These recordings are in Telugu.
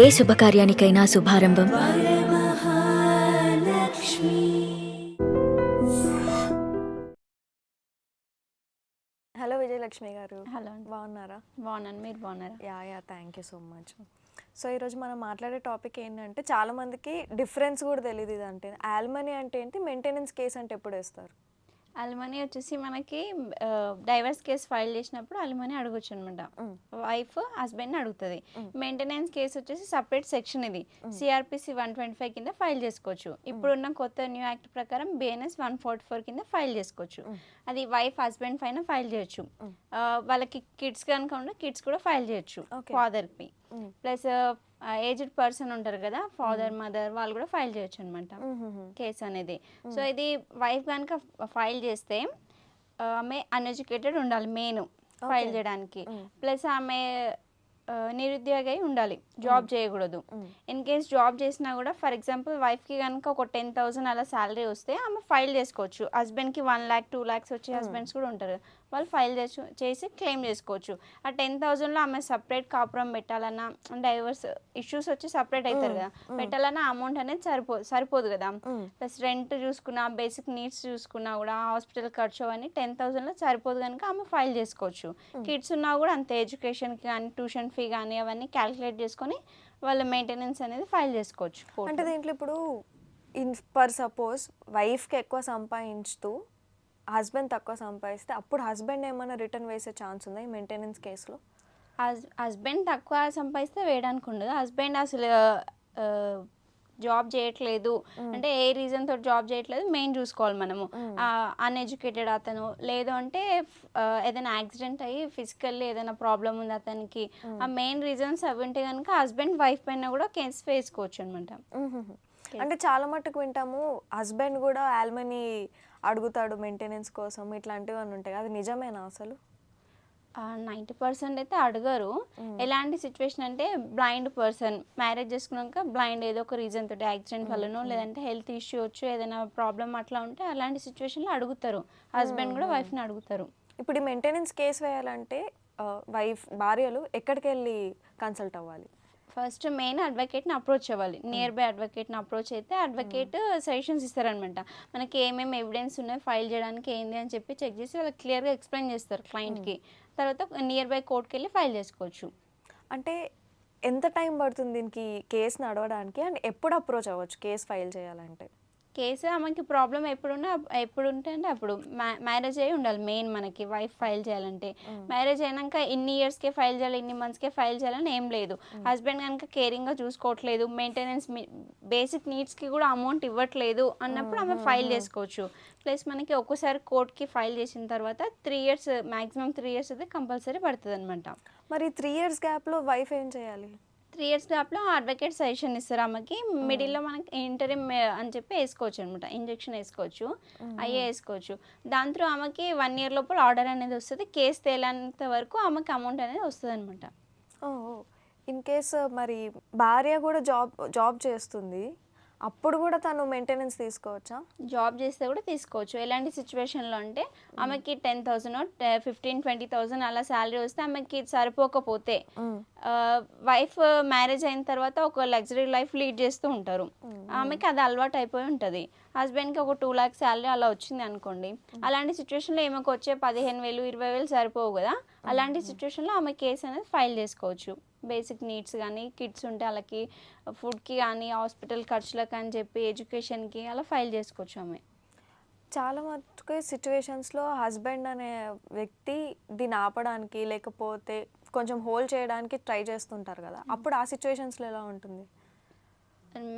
ఏ శుభకార్యానికైనా శుభారంభం. హలో విజయలక్ష్మి గారు. హలో బాగున్నారా? బాగున్నాను. మీరు బాగున్నారా? Yeah yeah thank you so much so ఈరోజు మనం మాట్లాడే టాపిక్ ఏంటంటే చాలా మందికి డిఫరెన్స్ కూడా తెలియదు ఇది అంటే. ఆల్మనీ అంటే ఏంటి? మెయింటెనెన్స్ కేస్ అంటే ఎప్పుడు వేస్తారు? అలిమనీ వచ్చేసి మనకి డైవర్స్ కేసు ఫైల్ చేసినప్పుడు అలిమనీ అడగొచ్చు అనమాట. వైఫ్ హస్బెండ్ అడుగుతుంది. మెయింటెనెన్స్ కేసు వచ్చేసి సపరేట్ సెక్షన్ ఇది. సిఆర్పిసి వన్ ట్వంటీ ఫైవ్ కింద ఫైల్ చేసుకోవచ్చు. ఇప్పుడున్న కొత్త న్యూ యాక్ట్ ప్రకారం బిఎన్ఎస్ వన్ ఫార్టీ ఫోర్ కింద ఫైల్ చేసుకోవచ్చు. అది వైఫ్ హస్బెండ్ పైన ఫైల్ చేయొచ్చు. వాళ్ళకి కిడ్స్ కనుక ఉంటే కిడ్స్ కూడా ఫైల్ చేయొచ్చు. ఫాదర్కి. Mm. ప్లస్ ఏజ్డ్ పర్సన్ ఉంటారు కదా ఫాదర్ మదర్ వాళ్ళు కూడా ఫైల్ చేయొచ్చు అనమాట కేసు అనేది. సో ఇది వైఫ్ కనుక ఫైల్ చేస్తే ఆమె అన్ఎడ్యుకేటెడ్ ఉండాలి మెయిన్ ఫైల్. చేయడానికి. ప్లస్ ఆమె నిరుద్యోగి ఉండాలి జాబ్ చేయకూడదు. ఇన్ కేస్ జాబ్ చేసినా కూడా ఫర్ ఎగ్జాంపుల్ వైఫ్కి కనుక ఒక టెన్ థౌసండ్ అలా శాలరీ వస్తే ఆమె ఫైల్ చేసుకోవచ్చు. హస్బెండ్కి వన్ ల్యాక్ టూ ల్యాక్స్ వచ్చే హస్బెండ్స్ కూడా ఉంటారు వాళ్ళు ఫైల్ చేసు చేసి క్లెయిమ్ చేసుకోవచ్చు. ఆ టెన్ థౌసండ్లో ఆమె సపరేట్ కాపురం పెట్టాలన్నా డైవర్స్ ఇష్యూస్ వచ్చి సపరేట్ అవుతారు కదా. పెట్టాలన్నా అమౌంట్ అనేది సరిపో సరిపోదు కదా. ప్లస్ రెంట్ చూసుకున్నా బేసిక్ నీడ్స్ చూసుకున్నా కూడా హాస్పిటల్ ఖర్చు అవన్నీ టెన్ థౌసండ్లో సరిపోదు కనుక ఆమె ఫైల్ చేసుకోవచ్చు. కిడ్స్ ఉన్నా కూడా అంతే ఎడ్యుకేషన్కి కానీ ట్యూషన్ ఫీ కానీ అవన్నీ క్యాలిక్యులేట్ చేసుకొని వాళ్ళ మెయింటెనెన్స్ అనేది ఫైల్ చేసుకోవచ్చు. అంటే. దీంట్లో ఇప్పుడు ఇన్ పర్ సపోజ్ వైఫ్కి ఎక్కువ సంపాదించుతూ హస్బెండ్ తక్కువ సంపాదిస్తే అప్పుడు హస్బెండ్ ఏమైనా రిటర్న్ వేసే ఛాన్స్ ఉందా ఈ మెయింటెనెన్స్ కేసులో? హస్ హస్బెండ్ తక్కువ సంపాదిస్తే వేయడానికి ఉండదు. హస్బెండ్ అసలు జాబ్ చేయట్లేదు. అంటే ఏ రీజన్ తోటి జాబ్ చేయట్లేదు మెయిన్ చూసుకోవాలి మనము. అన్ఎడ్యుకేటెడ్ అతను లేదు అంటే ఏదైనా యాక్సిడెంట్ అయ్యి ఫిజికల్లీ ఏదైనా ప్రాబ్లం ఉంది అతనికి. ఆ మెయిన్ రీజన్స్ అవి ఉంటే కనుక హస్బెండ్ వైఫ్ పైన కూడా కేసు వేసుకోవచ్చు అనమాట అంటే చాలా మట్టుకు వింటాము హస్బెండ్ కూడా ఆల్మనీ అడుగుతాడు మెయింటెనెన్స్ కోసం ఇట్లాంటివి అని ఉంటాయి? అది నిజమేనా అసలు? నైంటీ పర్సెంట్ అయితే అడగరు. ఎలాంటి సిచ్యువేషన్ అంటే బ్లైండ్ పర్సన్ మ్యారేజ్ చేసుకున్నాక బ్లైండ్ ఏదో ఒక రీజన్ తోటి యాక్సిడెంట్ వల్లనో లేదంటే హెల్త్ ఇష్యూ వచ్చు ఏదైనా ప్రాబ్లం అట్లా ఉంటే అలాంటి సిచ్యువేషన్లో అడుగుతారు. హస్బెండ్ కూడా వైఫ్ని అడుగుతారు. ఇప్పుడు ఈ మెయింటెనెన్స్ కేసు వేయాలంటే వైఫ్ భార్యలు ఎక్కడికి వెళ్ళి కన్సల్ట్ అవ్వాలి? ఫస్ట్ మెయిన్ అడ్వకేట్ని అప్రోచ్ అవ్వాలి. నియర్ బై అడ్వకేట్ని అప్రోచ్ అయితే అడ్వకేట్ సజెషన్స్ ఇస్తారనమాట. మనకి ఏమేమి ఎవిడెన్స్ ఉన్నాయి ఫైల్ చేయడానికి ఏంది అని చెప్పి చెక్ చేసి వాళ్ళకి క్లియర్గా ఎక్స్ప్లెయిన్ చేస్తారు క్లయింట్కి తర్వాత నియర్ బై కోర్ట్కి వెళ్ళి ఫైల్ చేసుకోవచ్చు. అంటే ఎంత టైం పడుతుంది దీనికి కేసు నడవడానికి? అండ్ ఎప్పుడు అప్రోచ్ అవ్వచ్చు? కేసు ఫైల్ చేయాలంటే? కేసు ఆమెకి ప్రాబ్లం ఎప్పుడున్నా ఎప్పుడు ఉంటే అంటే అప్పుడు మ్యారేజ్ అయ్యి ఉండాలి. మెయిన్ మనకి వైఫ్ ఫైల్ చేయాలంటే. మ్యారేజ్ అయినాక ఇన్ని ఇయర్స్కే ఫైల్ చేయాలి ఇన్ని మంత్స్కే ఫైల్ చేయాలని ఏం లేదు. హస్బెండ్ కనుక కేరింగ్గా చూసుకోవట్లేదు మెయింటెనెన్స్ బేసిక్ నీడ్స్కి కూడా అమౌంట్ ఇవ్వట్లేదు అన్నప్పుడు ఆమె ఫైల్ చేసుకోవచ్చు. ప్లస్ మనకి ఒక్కసారి కోర్ట్కి ఫైల్ చేసిన తర్వాత three years maximum three years అయితే కంపల్సరీ పడుతుంది అనమాట మరి త్రీ ఇయర్స్ గ్యాప్లో వైఫ్ ఏం చేయాలి? త్రీ ఇయర్స్ గ్యాప్లో అడ్వకేట్ సజెషన్ ఇస్తారు ఆమెకి. మిడిల్లో మనకి ఇంటరిమ్ అని చెప్పి వేసుకోవచ్చు అనమాట ఇంజెక్షన్ వేసుకోవచ్చు అయ్యే వేసుకోవచ్చు. దాని త్రూ ఆమెకి వన్ ఇయర్ లోపల ఆర్డర్ అనేది వస్తుంది. కేసు తేలేంత వరకు ఆమెకి అమౌంట్ అనేది వస్తుంది అనమాట ఇన్ కేస్ మరి భార్య కూడా జాబ్ జాబ్ చేస్తుంది అప్పుడు కూడా తను మెయింటెనెన్స్ తీసుకోవచ్చా? జాబ్ చేస్తే కూడా తీసుకోవచ్చు. ఎలాంటి సిచ్యువేషన్లో అంటే ఆమెకి ten thousand fifteen twenty thousand అలా శాలరీ వస్తే ఆమెకి సరిపోకపోతే వైఫ్ మ్యారేజ్ అయిన తర్వాత ఒక లగ్జరీ లైఫ్ లీడ్ చేస్తూ ఉంటారు. ఆమెకి అది అలవాటు అయిపోయి ఉంటుంది. హస్బెండ్కి ఒక టూ ల్యాక్స్ శాలరీ అలా వచ్చింది అనుకోండి. అలాంటి సిచ్యువేషన్లో ఈమెకు వచ్చే పదిహేను వేలు ఇరవై వేలు సరిపోవు కదా? అలాంటి సిచ్యువేషన్లో ఆమె కేసు అనేది ఫైల్ చేసుకోవచ్చు. బేసిక్ నీడ్స్ కానీ కిడ్స్ ఉంటే వాళ్ళకి ఫుడ్కి కానీ హాస్పిటల్ ఖర్చులకు అని చెప్పి ఎడ్యుకేషన్కి అలా ఫైల్ చేసుకోవచ్చు ఆమె. చాలా మటుకు సిచ్యువేషన్స్లో హస్బెండ్ అనే వ్యక్తి దీన్ని ఆపడానికి లేకపోతే కొంచెం హోల్డ్ చేయడానికి ట్రై చేస్తుంటారు కదా. అప్పుడు ఆ సిచ్యువేషన్స్లో ఎలా ఉంటుంది?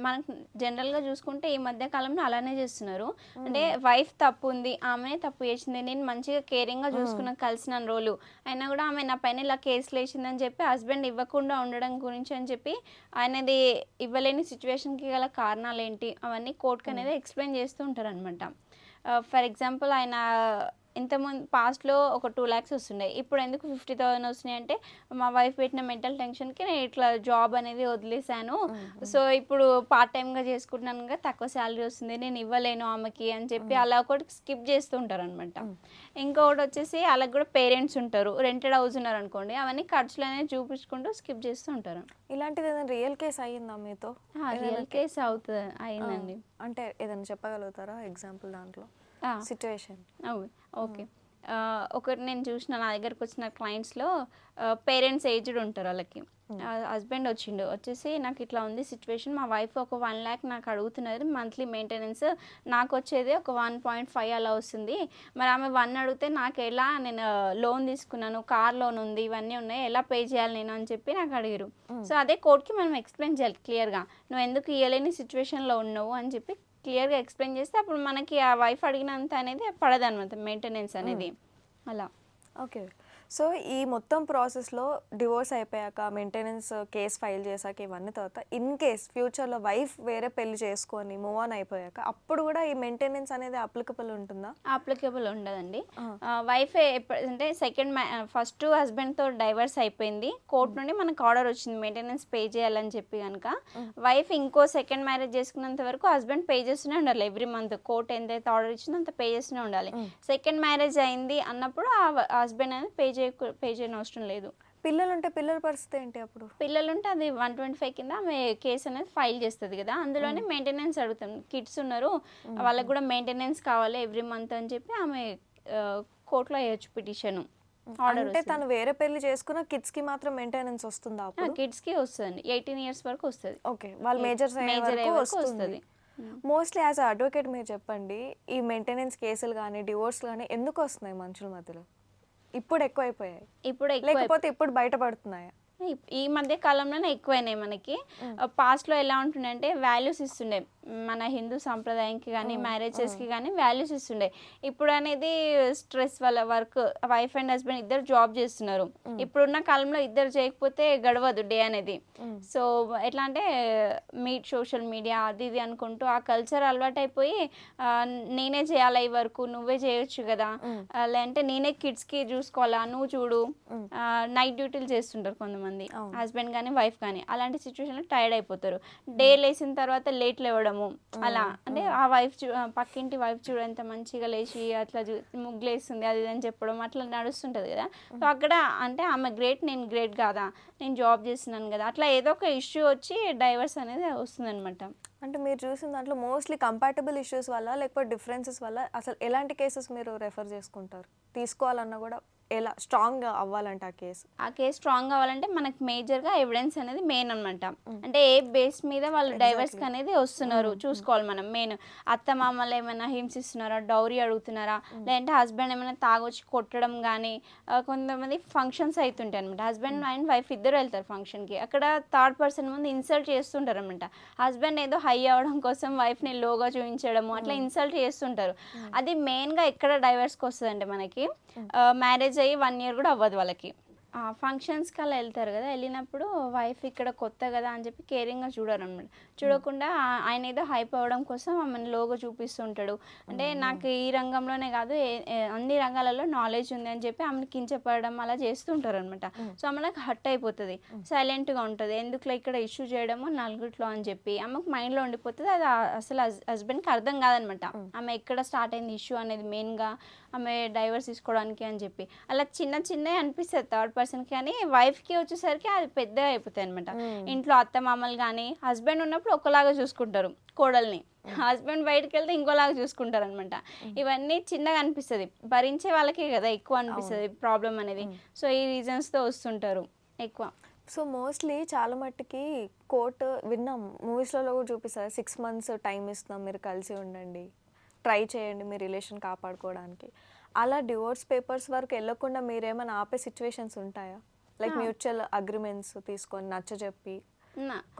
మనకు జనరల్గా చూసుకుంటే ఈ మధ్య కాలంలో అలానే చేస్తున్నారు. అంటే వైఫ్ తప్పు ఉంది ఆమె తప్పు చేసింది. నేను మంచిగా కేరింగ్గా చూసుకున్న కలిసిన రోజులు. అయినా కూడా ఆమె నా పైన ఇలా కేసులు వేసిందని చెప్పి హస్బెండ్ ఇవ్వకుండా ఉండడం గురించి అని చెప్పి ఆయనది ఇవ్వలేని సిచ్యువేషన్కి గల కారణాలు ఏంటి? అవన్నీ కోర్టుకి అనేది ఎక్స్ప్లెయిన్ చేస్తూ ఉంటారు అనమాట ఫర్ ఎగ్జాంపుల్ ఆయన ఇంతకుముందు పాస్ట్లో ఒక టూ ల్యాక్స్ వస్తుండే. ఇప్పుడు ఎందుకు ఫిఫ్టీ థౌసండ్ వస్తున్నాయి అంటే మా వైఫ్ పెట్టిన మెంటల్ టెన్షన్కి నేను ఇట్లా జాబ్ అనేది వదిలేశాను. సో ఇప్పుడు పార్ట్ టైమ్గా చేసుకుంటున్నాను కదా తక్కువ శాలరీ వస్తుంది నేను ఇవ్వలేను ఆమెకి అని చెప్పి అలా ఒకటి స్కిప్ చేస్తూ ఉంటారు అనమాట ఇంకొకటి వచ్చేసి అలాగ కూడా పేరెంట్స్ ఉంటారు. రెంటెడ్ హౌస్ ఉన్నారు అనుకోండి అవన్నీ ఖర్చులు అనేది చూపించుకుంటూ స్కిప్ చేస్తూ ఉంటారు ఇలాంటిది ఏదైనా రియల్ కేస్ అయ్యిందా మీతో? రియల్ కేస్ అవుతుంది అయిందండి అంటే ఏదైనా చెప్పగలుగుతారా ఎగ్జాంపుల్ దాంట్లో. Situation okay. ఒకటి నేను చూసిన నా దగ్గరకు వచ్చిన క్లయింట్స్లో పేరెంట్స్ ఏజ్డ్ ఉంటారు వాళ్ళకి. హస్బెండ్ వచ్చిండు. వచ్చేసి నాకు ఇట్లా ఉంది సిచ్యువేషన్ మా వైఫ్ ఒక వన్ ల్యాక్ నాకు అడుగుతున్నది మంత్లీ మెయింటెనెన్స్ నాకు వచ్చేది ఒక వన్ పాయింట్ ఫైవ్ అలా వస్తుంది. మరి ఆమె వన్ అడిగితే నాకు ఎలా నేను లోన్ తీసుకున్నాను? కార్ లోన్ ఉంది ఇవన్నీ ఉన్నాయి. ఎలా పే చేయాలి నేను అని చెప్పి నాకు అడిగారు సో అదే కోర్ట్కి మనం ఎక్స్ప్లెయిన్ చేయాలి క్లియర్గా. నువ్వు ఎందుకు ఇవ్వలేని సిచ్యువేషన్లో ఉన్నావు అని చెప్పి క్లియర్గా ఎక్స్ప్లెయిన్ చేస్తే అప్పుడు మనకి ఆ వైఫ్ అడిగినంత అనేది పడదన్నమాట మెయింటెనెన్స్ అనేది. అలా. ఓకే. సో ఈ మొత్తం ప్రాసెస్లో డివోర్స్ అయిపోయాక మెయింటెనెన్స్ కేసు ఫైల్ చేశాక ఇవన్నీ తర్వాత ఇన్ కేస్ ఫ్యూచర్లో వైఫ్ వేరే పెళ్ళి చేసుకొని మూవ్ ఆన్ అయిపోయాక అప్పుడు కూడా ఈ మెయింటెనెన్స్ అనేది అప్లికబుల్ ఉంటుందా? అప్లికబుల్ ఉండదండి. వైఫ్ అంటే సెకండ్ ఫస్ట్ హస్బెండ్తో డైవర్స్ అయిపోయింది. కోర్ట్ నుండి మనకు ఆర్డర్ వచ్చింది మెయింటెనెన్స్ పే చేయాలని చెప్పి కనుక వైఫ్ ఇంకో సెకండ్ మ్యారేజ్ చేసుకున్నంత వరకు హస్బెండ్ పే చేస్తూనే ఉండాలి. ఎవ్రీ మంత్ కోర్ట్ ఎంతైతే ఆర్డర్ ఇచ్చిందో అంత పే చేస్తూనే ఉండాలి. సెకండ్ మ్యారేజ్ అయింది అన్నప్పుడు ఆ హస్బెండ్ అనేది పే చేయ పే చేయని అవసరం లేదు. పిల్లలు ఉంటే పిల్లల పరిస్థితి ఏంటి అప్పుడు? పిల్లలు ఉంటే అది వన్ ట్వంటీ ఫైవ్ కింద ఆమె కేసు అనేది ఫైల్ చేస్తుంది కదా. అందులోనే మెయింటెనెన్స్ అడుగుతాం. కిడ్స్ ఉన్నారు. వాళ్ళకి కూడా మెయింటెనెన్స్ కావాలి ఎవ్రీ మంత్ అని చెప్పి ఆమె కోర్టులో వేయచ్చు పిటిషన్. అంటే తను వేరే పెళ్ళి చేసుకున్న కిడ్స్కి మాత్రం మెయింటెనెన్స్ వస్తుందా అప్పుడు? కిడ్స్కి వస్తుంది. ఎయిటీన్ ఇయర్స్ వరకు వస్తుంది. ఓకే. వాళ్ళు అయ్యే వరకు వస్తుంది. మోస్ట్లీ యాజ్ అడ్వకేట్ మీరు చెప్పండి ఈ మెయింటెనెన్స్ కేసులు కానీ డివోర్స్ కానీ ఎందుకు వస్తున్నాయి మనుషుల మధ్యలో? ఇప్పుడు ఎక్కువైపోయాయి. ఇప్పుడు లేకపోతే ఇప్పుడు బయటపడుతున్నాయా? ఈ- ఈ మధ్య కాలంలోనే ఎక్కువైనాయి మనకి. పాస్ట్లో ఎలా ఉంటుండే అంటే వాల్యూస్ ఇస్తుండే. మన హిందూ సాంప్రదాయంకి కానీ మ్యారేజెస్కి కానీ వాల్యూస్ ఇస్తుండే. ఇప్పుడు అనేది స్ట్రెస్ వల్ల వర్క్ వైఫ్ అండ్ హస్బెండ్ ఇద్దరు జాబ్ చేస్తున్నారు. ఇప్పుడున్న కాలంలో ఇద్దరు చేయకపోతే గడవదు డే అనేది. సో ఎట్లా అంటే మీట్ సోషల్ మీడియా అది ఇది అనుకుంటూ ఆ కల్చర్ అలవాటైపోయి నేనే చేయాలా ఈ వర్క్ నువ్వే చేయొచ్చు కదా. లేదంటే నేనే కిడ్స్కి చూసుకోవాలా? నువ్వు చూడు. నైట్ డ్యూటీలు చేస్తుంటారు కొంతమంది. హస్బెండ్ కానీ వైఫ్ కానీ అలాంటి సిచ్యువేషన్లో టైర్డ్ అయిపోతారు. డే లేచిన తర్వాత లేట్ లేవడము అలా. అంటే ఆ. వైఫ్ చూ పక్కింటి వైఫ్ చూడు ఎంత మంచిగా లేచి అట్లా ముగ్గులేస్తుంది అది ఇది అని చెప్పడం అట్లా నడుస్తుంటుంది కదా. సో అక్కడ అంటే ఆమె గ్రేట్ నేను గ్రేట్ కాదా? నేను జాబ్ చేస్తున్నాను కదా. అట్లా ఏదో ఒక ఇష్యూ వచ్చి డైవర్స్ అనేది వస్తుందన్నమాట. అంటే మీరు చూసిన దాంట్లో మోస్ట్లీ కంపాటబుల్ ఇష్యూస్ వల్ల లేకపోతే డిఫరెన్సెస్ వల్ల అసలు ఎలాంటి కేసెస్ మీరు రెఫర్ చేసుకుంటారు? తీసుకోవాలన్నా కూడా ఎలా స్ట్రాంగ్ అవ్వాలంటే ఆ కేసు ఆ కేసు స్ట్రాంగ్ అవ్వాలంటే మనకి మేజర్గా ఎవిడెన్స్ అనేది మెయిన్ అనమాట అంటే ఏ బేస్ మీద వాళ్ళు డైవర్స్ అనేది వస్తున్నారు చూసుకోవాలి మనం. మెయిన్ అత్త మామలు ఏమైనా హింసిస్తున్నారా డౌరీ అడుగుతున్నారా లేదంటే హస్బెండ్ ఏమైనా తాగొచ్చి కొట్టడం కానీ కొంతమంది ఫంక్షన్స్ అవుతుంటాయి అనమాట హస్బెండ్ అండ్ వైఫ్ ఇద్దరు వెళ్తారు ఫంక్షన్కి అక్కడ థర్డ్ పర్సన్ ముందు ఇన్సల్ట్ చేస్తుంటారు అనమాట హస్బెండ్ ఏదో హై అవ్వడం కోసం వైఫ్ని లోగా చూపించడము అట్లా ఇన్సల్ట్ చేస్తుంటారు. అది మెయిన్గా ఎక్కడ డైవర్స్కి వస్తుందంటే మనకి మ్యారేజ్ అయ్యి వన్ ఇయర్ కూడా అవ్వదు వాళ్ళకి. ఫంక్షన్స్కి అలా వెళ్తారు కదా వెళ్ళినప్పుడు వైఫ్ ఇక్కడ కొత్త కదా అని చెప్పి కేరింగ్గా చూడరు అనమాట చూడకుండా ఆయన ఏదో హైప్ అవ్వడం కోసం ఆమెను లోగో చూపిస్తుంటాడు. అంటే నాకు ఈ రంగంలోనే కాదు అన్ని రంగాలలో నాలెడ్జ్ ఉంది అని చెప్పి ఆమెను కించపడడం అలా చేస్తుంటారు అనమాట సో ఆమెకు హట్ అయిపోతుంది. సైలెంట్గా ఉంటుంది. ఎందుకులో ఇక్కడ ఇష్యూ చేయడము నలుగురిలో అని చెప్పి. ఆమెకు మైండ్లో ఉండిపోతుంది. అది అసలు హస్బెండ్కి అర్థం కాదనమాట. ఆమె ఎక్కడ స్టార్ట్ అయింది ఇష్యూ అనేది మెయిన్గా ఆమె డైవర్స్ తీసుకోవడానికి అని చెప్పి. అలా చిన్న చిన్నవి అనిపిస్తుంది థర్డ్ పర్సన్కి కానీ వైఫ్కి వచ్చేసరికి అది పెద్దగా అయిపోతాయి అనమాట ఇంట్లో అత్త మామలు కానీ హస్బెండ్ ఉన్నప్పుడు ఒకలాగా చూసుకుంటారు కోడల్ని. హస్బెండ్ బయటకు వెళ్తే ఇంకోలాగా చూసుకుంటారు అనమాట ఇవన్నీ చిన్నగా అనిపిస్తుంది. భరించే వాళ్ళకే కదా ఎక్కువ అనిపిస్తుంది ప్రాబ్లం అనేది. సో ఈ రీజన్స్తో వస్తుంటారు ఎక్కువ. సో మోస్ట్లీ చాలా మట్టుకి కోర్టు విన్నాం. మూవీస్లలో కూడా చూపిస్తారు. సిక్స్ మంత్స్ టైం ఇస్తున్నాం మీరు కలిసి ఉండండి. ట్రై చేయండి మీ రిలేషన్ కాపాడుకోవడానికి. అలా డివోర్స్ పేపర్స్ వరకు వెళ్ళకుండా మీరేమైనా ఆపే సిచ్యువేషన్స్ ఉంటాయా? లైక్ మ్యూచువల్ అగ్రిమెంట్స్ తీసుకొని నచ్చ చెప్పి నా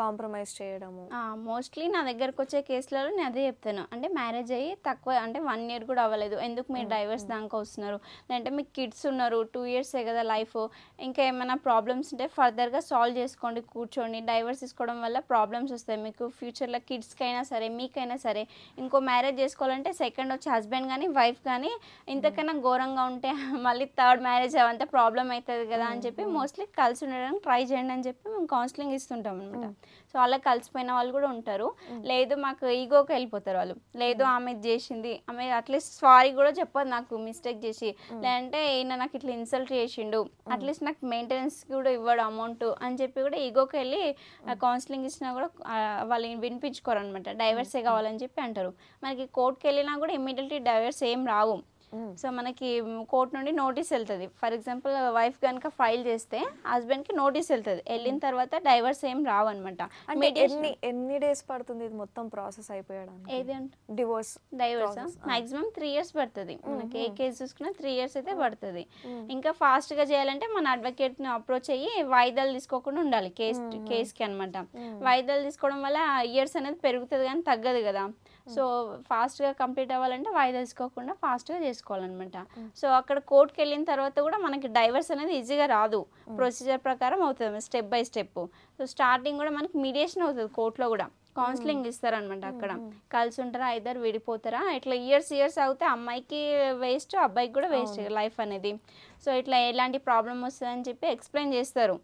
కాంప్రమైజ్ చేయడము. మోస్ట్లీ నా దగ్గరకు వచ్చే కేసులలో నేను అదే చెప్తాను. అంటే మ్యారేజ్ అయ్యి తక్కువ అంటే వన్ ఇయర్ కూడా అవ్వలేదు. ఎందుకు మీరు డైవర్స్ దాకా వస్తున్నారు? లేదంటే మీకు కిడ్స్ ఉన్నారు టూ ఇయర్సే కదా లైఫ్ ఇంకా ఏమైనా ప్రాబ్లమ్స్ ఉంటే ఫర్దర్గా సాల్వ్ చేసుకోండి కూర్చోండి. డైవర్స్ తీసుకోవడం వల్ల ప్రాబ్లమ్స్ వస్తాయి. మీకు ఫ్యూచర్లో కిడ్స్కి అయినా సరే మీకైనా సరే ఇంకో మ్యారేజ్ చేసుకోవాలంటే సెకండ్ వచ్చి హస్బెండ్ కానీ వైఫ్ కానీ ఇంతకన్నా ఘోరంగా ఉంటే మళ్ళీ థర్డ్ మ్యారేజ్ అవంతా ప్రాబ్లం అవుతుంది కదా అని చెప్పి మోస్ట్లీ కలిసి ఉండడానికి ట్రై చేయండి అని చెప్పి మేము కౌన్సిలింగ్ ఇస్తుంటాం. అనమాట సో అలా కలిసిపోయిన వాళ్ళు కూడా ఉంటారు. లేదు మాకు ఈగోకి వెళ్ళిపోతారు వాళ్ళు. లేదు ఆమె చేసింది. ఆమె అట్లీస్ట్ సారీ కూడా చెప్పదు నాకు మిస్టేక్ చేసి. లేదంటే ఈయన నాకు ఇట్లా ఇన్సల్ట్ చేసిండు. అట్లీస్ట్ నాకు మెయింటెనెన్స్ కూడా ఇవ్వడు అమౌంట్ అని చెప్పి కూడా ఈగోకి వెళ్ళి కౌన్సిలింగ్ ఇచ్చినా కూడా ఆ, వాళ్ళు వినిపించుకోరు అనమాట డైవర్సే కావాలని చెప్పి అంటారు. మనకి కోర్టుకి వెళ్ళినా కూడా ఇమ్మీడియట్లీ డైవర్స్ ఏం రావు. సో మనకి కోర్ట్ నుండి నోటీస్ వెళ్తుంది. ఫర్ ఎగ్జాంపుల్ వైఫ్ కనుక ఫైల్ చేస్తే హస్బెండ్కి నోటీస్ వెళ్తుంది. వెళ్ళిన తర్వాత డైవర్స్ ఏం రావు అనమాట అంటే ఎన్ని ఎన్ని డేస్ పడుతుంది ఇది మొత్తం ప్రాసెస్ అయిపోయడానికి? ఏది divorce divorce maximum three years పడుతుంది. మనకి ఏ కేసు చూసుకున్నా త్రీ ఇయర్స్ అయితే పడుతుంది. ఇంకా fast గా చేయాలంటే మన advocate ని అప్రోచ్ అయ్యి వాయిదాలు తీసుకోకుండా ఉండాలి. కేస్ కేసుకి అనమాట వాయిదాలు తీసుకోవడం వల్ల ఇయర్స్ అనేది పెరుగుతుంది కానీ తగ్గదు కదా. సో ఫాస్ట్గా కంప్లీట్ అవ్వాలంటే వాయిదా తీసుకోకుండా ఫాస్ట్గా చేసుకోవాలన్నమాట. సో అక్కడ కోర్టుకి వెళ్ళిన తర్వాత కూడా మనకి డైవర్స్ అనేది ఈజీగా రాదు. ప్రొసీజర్ ప్రకారం అవుతుంది step by step. So starting కూడా మనకి మీడియేషన్ అవుతుంది కోర్టులో కూడా. కౌన్సిలింగ్ ఇస్తారనమాట అక్కడ. కలిసి ఉంటారా ఇద్దరు విడిపోతారా? ఇట్లా ఇయర్స్ ఇయర్స్ అవుతే అమ్మాయికి వేస్ట్ అబ్బాయికి కూడా వేస్ట్ లైఫ్ అనేది. సో ఇట్లా ఎలాంటి ప్రాబ్లం వస్తుందని చెప్పి ఎక్స్ప్లెయిన్ చేస్తారు.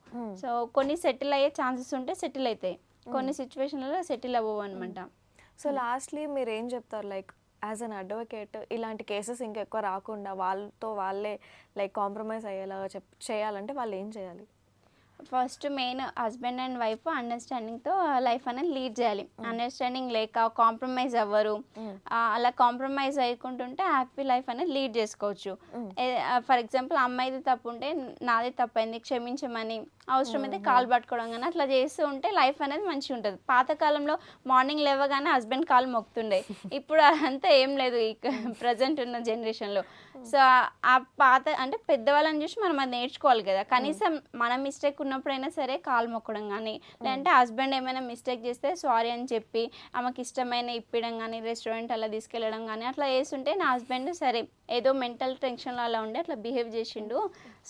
సో కొన్ని సెటిల్ అయ్యే ఛాన్సెస్ ఉంటే సెటిల్ అవుతాయి కొన్ని సిచ్యువేషన్లలో సెటిల్ అవ్వవు అనమాట సో లాస్ట్లీ మీరు ఏం చెప్తారు? లైక్ యాజ్ అన్ అడ్వకేట్ ఇలాంటి కేసెస్ ఇంకా ఎక్కువ రాకుండా వాళ్ళతో వాళ్ళే లైక్ కాంప్రమైజ్ అయ్యేలాగా చెప్ చేయాలంటే వాళ్ళు ఏం చేయాలి? First main husband and wife అండర్స్టాండింగ్తో life అనేది లీడ్ చేయాలి. అండర్స్టాండింగ్ లేక కాంప్రమైజ్ అవ్వరు. అలా కాంప్రమైజ్ అయ్యకుంటుంటే హ్యాపీ లైఫ్ అనేది లీడ్ చేసుకోవచ్చు. ఫర్ ఎగ్జాంపుల్ అమ్మాయిది తప్పు ఉంటే నాది తప్పైంది క్షమించమని అవసరమైతే కాలు పట్టుకోవడం కానీ అట్లా చేస్తూ ఉంటే లైఫ్ అనేది మంచిగా ఉంటుంది. పాతకాలంలో మార్నింగ్ లేవగానే హస్బెండ్ కాలు మొక్కుతుండే. ఇప్పుడు అదంతా ఏం లేదు ఈ ప్రజెంట్ ఉన్న జనరేషన్లో. సో ఆ పాత అంటే పెద్దవాళ్ళని చూసి మనం అది నేర్చుకోవాలి కదా. కనీసం మన మిస్టేక్ ఉన్నప్పుడైనా సరే కాలు మొక్కడం కానీ లేదంటే హస్బెండ్ ఏమైనా మిస్టేక్ చేస్తే సారీ అని చెప్పి ఆమెకి ఇష్టమైన ఇప్పడం కానీ రెస్టారెంట్ అలా తీసుకెళ్ళడం కానీ అట్లా చేస్తుంటే నా హస్బెండ్ సరే ఏదో మెంటల్ టెన్షన్లో అలా ఉండి అట్లా బిహేవ్ చేసిండు.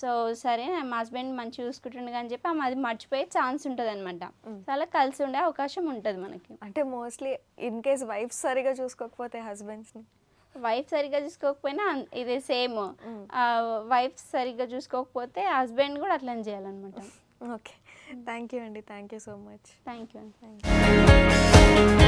సో సరే మా హస్బెండ్ మంచి చూసుకుంటుండు అని చెప్పి ఆమె అది మర్చిపోయే ఛాన్స్ ఉంటుంది అనమాట సో అలా కలిసి ఉండే అవకాశం ఉంటుంది మనకి. అంటే మోస్ట్లీ ఇన్ కేస్ వైఫ్ సరిగా చూసుకోకపోతే హస్బెండ్స్ని? వైఫ్ సరిగ్గా చూసుకోకపోయినా ఇది సేమ్. వైఫ్ సరిగ్గా చూసుకోకపోతే హస్బెండ్ కూడా అట్లనే చేయాలన్నమాట. ఓకే. థ్యాంక్ యూ అండి. Thank you so much. Thank you thank you